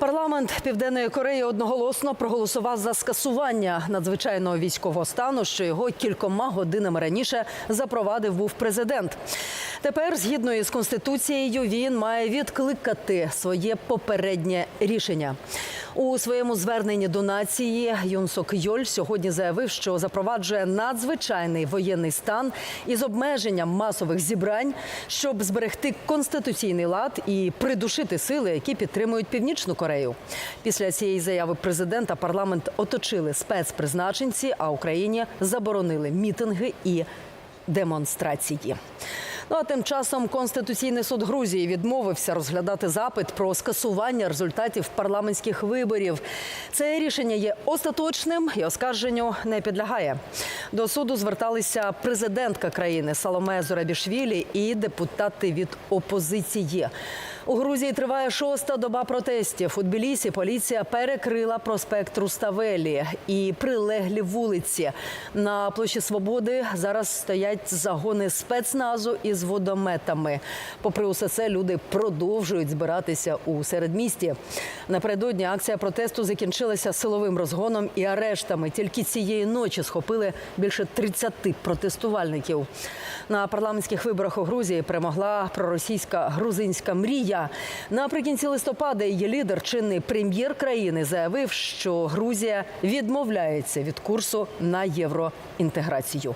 Парламент Південної Кореї одноголосно проголосував за скасування надзвичайного військового стану, що його кількома годинами раніше запровадив був президент. Тепер, згідно із конституцією, він має відкликати своє попереднє рішення. У своєму зверненні до нації Юн Сок Йоль сьогодні заявив, що запроваджує надзвичайний воєнний стан із обмеженням масових зібрань, щоб зберегти конституційний лад і придушити сили, які підтримують північну Корею. Після цієї заяви президента парламент оточили спецпризначенці, а Україні заборонили мітинги і демонстрації. Ну а тим часом Конституційний суд Грузії відмовився розглядати запит про скасування результатів парламентських виборів. Це рішення є остаточним і оскарженню не підлягає. До суду зверталися президентка країни Саломе Зорабішвілі і депутати від опозиції. У Грузії триває шоста доба протестів. У Тбілісі поліція перекрила проспект Руставелі і прилеглі вулиці. На площі Свободи зараз стоять загони спецназу із водометами. Попри усе це, люди продовжують збиратися у середмісті. Напередодні акція протесту закінчилася силовим розгоном і арештами. Тільки цієї ночі схопили більше 30 протестувальників. На парламентських виборах у Грузії перемогла проросійська грузинська мрія. Наприкінці листопада її лідер, чинний прем'єр країни, заявив, що Грузія відмовляється від курсу на євроінтеграцію.